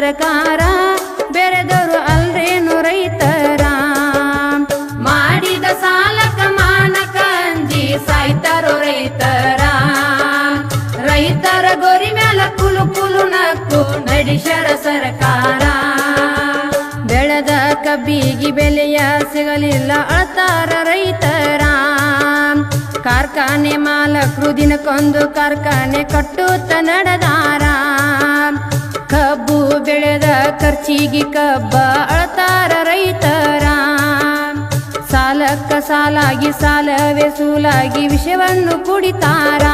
ಸರ್ಕಾರ ಬೇರೆದವರು ಅಲ್ರೇನು ರೈತರ? ಮಾಡಿದ ಸಾಲಕ ಮಾನಕ ಅಂಜಿ ಸಾಯ್ತಾರೋ ರೈತರ? ರೈತರ ಗೋರಿ ಮ್ಯಾಲ ಕುಲು ಕುಲು ನಕ್ಕು ನಡಿಶರ ಸರ್ಕಾರ? ಬೆಳೆದ ಕಬ್ಬಿಗೆ ಬೆಲೆಯ ಸಿಗಲಿಲ್ಲ ಅಳ್ತಾರ ರೈತರ? ಕಾರ್ಖಾನೆ ಮಾಲಕರು ದಿನಕ್ಕೊಂದು ಕಾರ್ಖಾನೆ ಕಟ್ಟುತ್ತ ನಡೆದಾರ? ಕಬ್ಬು ಬೆಳೆದ ಖರ್ಚಿಗೆ ಕಬ್ಬ ಅಳತಾರ ರೈತರ. ಸಾಲಕ್ಕ ಸಾಲಾಗಿ ಸಾಲವೇ ಸೂಲಾಗಿ ವಿಷವನ್ನು ಕುಡಿತಾರ.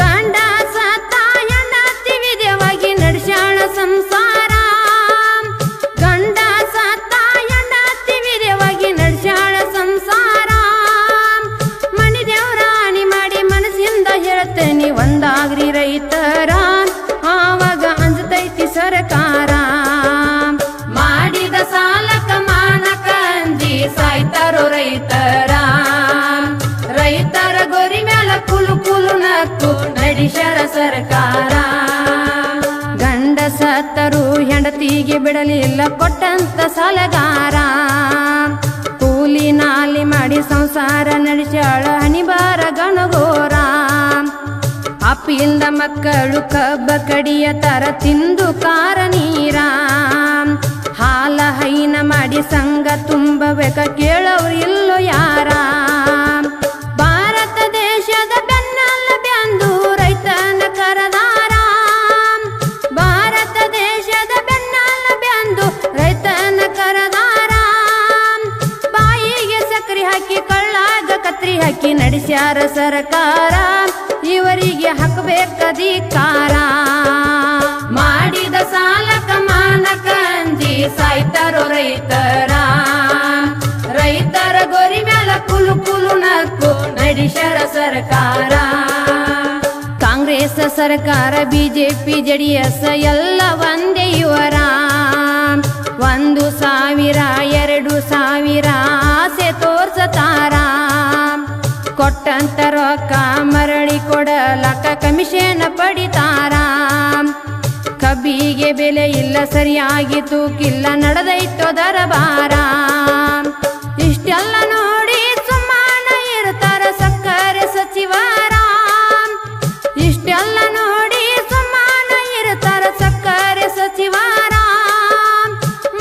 ಗಂಡ ಸತ್ತ ಹೆಂಡತಿ ವಿಧವಾಗಿ ನಡೆಸ್ಯಾಳ ಸಂಸಾರ. ಗಂಡ ಸತ್ತ ಹೆಂಡತಿ ವಿಧವಾಗಿ ನಡೆಸ್ಯಾಳ ಸಂಸಾರ. ಮಣಿ ದೇವ್ರ ಆಣಿ ಮಾಡಿ ಮನಸ್ಸಿಂದ ಹೇಳ್ತೇನೆ, ಒಂದಾಗ್ರಿ ರೈತರ. ಸರ್ಕಾರ. ಮಾಡಿದ ಸಾಲಕ ಮಾನಕ ಅಂಜಿ ಸಾಯ್ತಾರೋ ರೈತರ. ರೈತರ ಗೊರಿ ಮ್ಯಾಲ ಕುಲು ಕುಲು ನಕ್ಕು ನಡಿಶರ ಸರ್ಕಾರ. ಗಂಡ ಸತ್ತರು ಹೆಂಡತಿಗೆ ಬಿಡಲಿಲ್ಲ ಕೊಟ್ಟಂತ ಸಾಲಗಾರ. ಕೂಲಿ ನಾಲಿ ಮಾಡಿ ಸಂಸಾರ ನಡೆಸಾಳ ಹನಿಬಾರ ಗಣಗೋರ. ಅಪ್ಪಿಲ್ದ ಮಕ್ಕಳು ಕಬ್ಬ ಕಡಿಯ ತರ ತಿಂದು ಕಾರ ನೀರ ಹಾಲ ಹೈನ ಮಾಡಿ ಸಂಘ ತುಂಬಬೇಕ ಕೇಳೋರು ಇಲ್ಲೋ ಯಾರ ಭಾರತ ದೇಶದ ಬೆನ್ನಲ್ಲ ಬೆಂದು ರೈತನ ಕರದಾರ ಭಾರತ ದೇಶದ ಬೆನ್ನಲ್ಲ ಬೆಂದು ರೈತನ ಕರದಾರ ಬಾಯಿಗೆ ಸಕ್ರಿ ಹಾಕಿ, ಕಳ್ಳಾಗ ಕತ್ರಿ ಹಾಕಿ, ನಡೆಸ್ಯಾರ ಸರ್ಕಾರ. ಇವರಿಗೆ ಹಾಕಬೇಕಧಿಕಾರ ಮಾಡಿದ ಸಾಲಕ ಮಾನಕ ಅಂಜಿ ಸಾಯ್ತಾರೋ ರೈತರ. ರೈತರ ಗೊರಿ ಮ್ಯಾಲ ಕುಲು ಕುಲು ನಕ್ಕು ನಡೆಸ್ಯಾರ ಸರ್ಕಾರ. ಕಾಂಗ್ರೆಸ್ ಸರ್ಕಾರ, ಬಿಜೆಪಿ, ಜೆಡಿಎಸ್ ಎಲ್ಲ ಒಂದೇ ಇವರ. ಒಂದು ಸಾವಿರ, ಎರಡು ಸಾವಿರ ಆಸೆ ತೋರ್ಸತಾರ ಕೊಟ್ಟಂತ ರೊಕ್ಕ ಮರಳಿ ಕೊಡಲಕ್ಕ ಕಮಿಷನ್ ಪಡಿತಾರ. ಕಬ್ಬಿಗೆ ಬೆಲೆ ಇಲ್ಲ, ಸರಿಯಾಗಿ ತೂಕಿಲ್ಲ, ನಡೆದೈತೋ ದರಬಾರ. ಇಷ್ಟೆಲ್ಲ ನೋಡಿ ಸುಮ್ಮನ ಇರ್ತಾರ ಸಕ್ಕರೆ ಸಚಿವರ. ಇಷ್ಟೆಲ್ಲ ನೋಡಿ ಸುಮ್ಮನ ಇರ್ತಾರ ಸಕ್ಕರೆ ಸಚಿವರ.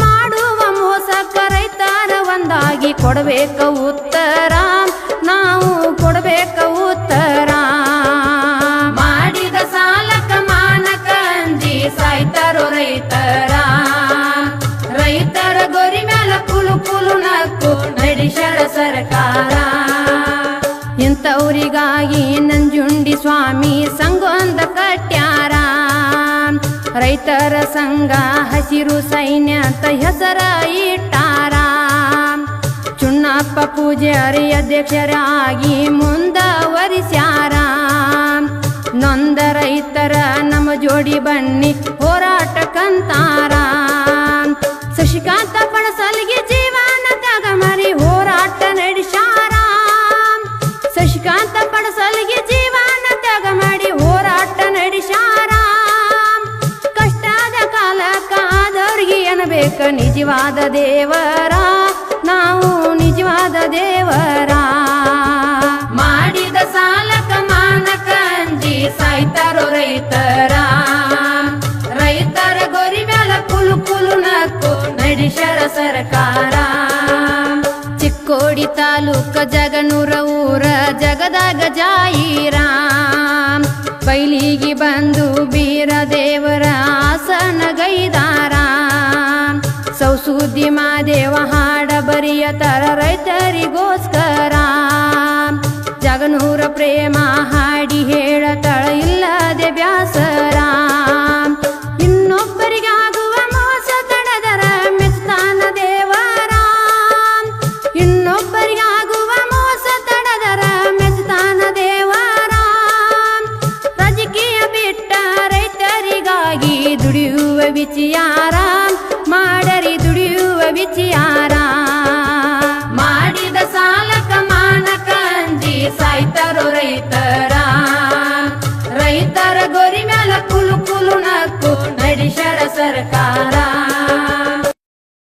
ಮಾಡುವ ಮೋಸ ರೈತರ ಒಂದಾಗಿ ಕೊಡಬೇಕು ಉತ್ತರ. ಇಂಥವ್ರಿಗಾಗಿ ನಂಜುಂಡಿ ಸ್ವಾಮಿ ಸಂಗೊಂದ ಕಟ್ಯಾರ. ರೈತರ ಸಂಘ ಹಸಿರು ಸೈನ್ಯ ಅಂತ ಹೆಸರ ಇಟ್ಟಾರ. ಚುಣ್ಣಪ್ಪ ಪೂಜಾರಿ ಅಧ್ಯಕ್ಷರಾಗಿ ಮುಂದವರಿಸ್ಯಾರ. ನೊಂದ ರೈತರ ನಮ್ಮ ಜೋಡಿ ಬನ್ನಿ ಹೋರಾಟಕ್ಕಂತಾರ. ಏನಬೇಕ ನಿಜವಾದ ದೇವರ, ನಾವು ನಿಜವಾದ ದೇವರ. ಮಾಡಿದ ಸಾಲಕ ಮಾನಕ ಅಂಜಿ ಸಾಯ್ತಾರೋ ರೈತರ. ರೈತರ ಗೊರಿ ಮ್ಯಾಲ ಕುಲು ಕುಲು ನಕ್ಕು ನಡೆಸರ ಸರ್ಕಾರ. ಚಿಕ್ಕೋಡಿ ತಾಲೂಕ ಜಗನೂರ ಸೌಸುದ್ದಿ ಮಾದೇವ ಹಾಡ ಬರಿಯ ತರ ರೈತರಿಗೋಸ್ಕರ. ಜಗನೂರ ಪ್ರೇಮ ಹಾಡಿ ಹೇಳತಳ ಇಲ್ಲದೆ ಬ್ಯಾಸರ. ಇನ್ನೊಬ್ಬರಿಗಾಗುವ ಮೋಸ ತಡದರ ಮೆಚ್ತಾನ ದೇವರ. ಇನ್ನೊಬ್ಬರಿಗಾಗುವ ಮೋಸ ತಡದರ ಮೆಚ್ತಾನ ದೇವರ. ರಾಜಕೀಯ ಬಿಟ್ಟ ರೈತರಿಗಾಗಿ ದುಡಿಯುವ ವಿಚಾರ. ಮಾಡರಿ ವಿಚಿಯಾರ ಮಾಡಿದ ಸಾಲಕ ಮಾನಕಂಜಿ ಸಾಯ್ತಾರೋ ರೈತರ. ರೈತರ ಗೋರಿ ಮ್ಯಾಲ ಕುಲು ಕುಲು ನಕ್ಕು ನಡೆಸರ ಸರ್ಕಾರ.